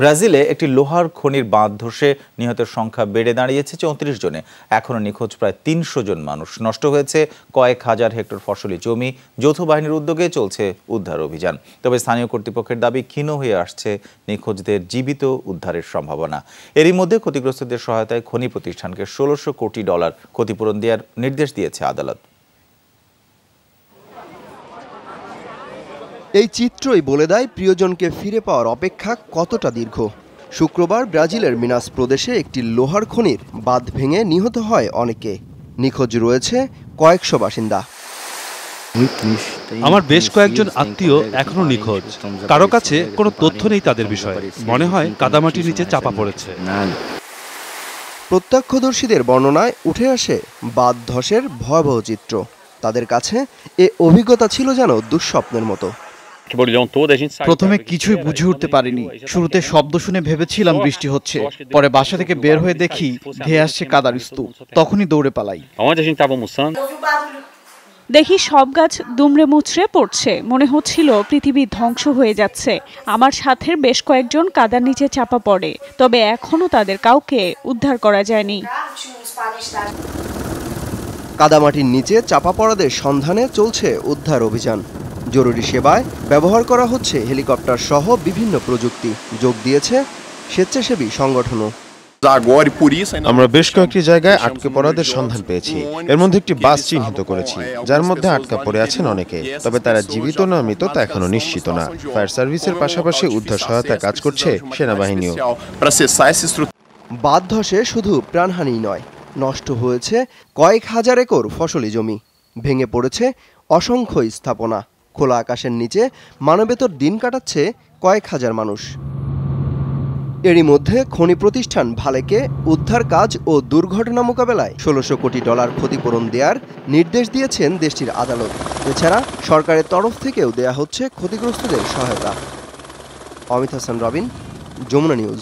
ব্রাজিলে একটি লোহার খনির বাঁধ ধসে নিহতের সংখ্যা বেড়ে দাঁড়িয়েছে চৌত্রিশ জনে। এখনও নিখোঁজ প্রায় তিনশো জন মানুষ। নষ্ট হয়েছে কয়েক হাজার হেক্টর ফসলি জমি। যৌথ বাহিনীর উদ্যোগে চলছে উদ্ধার অভিযান। তবে স্থানীয় কর্তৃপক্ষের দাবি ক্ষীণ হয়ে আসছে নিখোঁজদের জীবিত উদ্ধারের সম্ভাবনা। এরই মধ্যে ক্ষতিগ্রস্তদের সহায়তায় খনি প্রতিষ্ঠানকে ষোলোশো কোটি ডলার ক্ষতিপূরণ দেওয়ার নির্দেশ দিয়েছে আদালত। এই চিত্রই বলে দেয় প্রিয়জনকে ফিরে পাওয়ার অপেক্ষা কতটা দীর্ঘ। শুক্রবার ব্রাজিলের মিনাস প্রদেশে একটি লোহার খনির বাঁধ ভেঙে নিহত হয় অনেকে। নিখোঁজ রয়েছে কয়েকশো বাসিন্দা। আমার বেশ কয়েকজন আত্মীয় এখনও নিখোঁজ। কারও কাছে কোনো তথ্য নেই তাদের বিষয়ে। মনে হয় কাদামাটির নিচে চাপা পড়েছে। প্রত্যক্ষদর্শীদের বর্ণনায় উঠে আসে বাঁধ ধসের ভয়াবহ চিত্র। তাদের কাছে এ অভিজ্ঞতা ছিল যেন দুঃস্বপ্নের মতো। প্রথমে কিছুই বুঝে উঠতে পারিনি। শুরুতে শব্দ শুনে ভেবেছিলাম বৃষ্টি হচ্ছে। পরে বাসা থেকে বের হয়ে দেখি ধেয়ে আসছে কাদার স্তূপ। তখনই দৌড়ে পালাই। দেখি সব গাছ দুমড়ে মুচড়ে পড়ছে। মনে হচ্ছিল পৃথিবী ধ্বংস হয়ে যাচ্ছে। আমার সাথের বেশ কয়েকজন কাদার নিচে চাপা পড়ে। তবে এখনও তাদের কাউকে উদ্ধার করা যায়নি। কাদামাটির নিচে চাপা পড়াদের সন্ধানে চলছে উদ্ধার অভিযান। জরুরি সেবায় ব্যবহার করা হচ্ছে হেলিকপ্টার সহ বিভিন্ন প্রযুক্তি। যোগ দিয়েছে স্বেচ্ছাসেবী সংগঠনও। আমরা বেশ কয়েকটি জায়গায় আটকে পড়াদের সন্ধান পেয়েছি। এর মধ্যে একটি বাস চিহ্নিত করেছি যার মধ্যে আটকা পড়ে আছেন অনেকে। তবে তারা জীবিত না মৃত তা এখনও নিশ্চিত না। ফায়ার সার্ভিসের পাশাপাশি উদ্ধার সহায়তা কাজ করছে সেনাবাহিনীও। বাদ ধসে শুধু প্রাণহানি নয় নষ্ট হয়েছে কয়েক হাজার একর ফসলি জমি। ভেঙে পড়েছে অসংখ্য স্থাপনা। খোলা আকাশের নিচে মানবেতর দিন কাটাচ্ছে কয়েক হাজার মানুষ। এরই মধ্যে খনি প্রতিষ্ঠান ভালেকে উদ্ধার কাজ ও দুর্ঘটনা মোকাবেলায় ষোলোশো কোটি ডলার ক্ষতিপূরণ দেওয়ার নির্দেশ দিয়েছেন দেশটির আদালত। এছাড়া সরকারের তরফ থেকেও দেয়া হচ্ছে ক্ষতিগ্রস্তদের সহায়তা। অমিত হাসান রবিন, যমুনা নিউজ।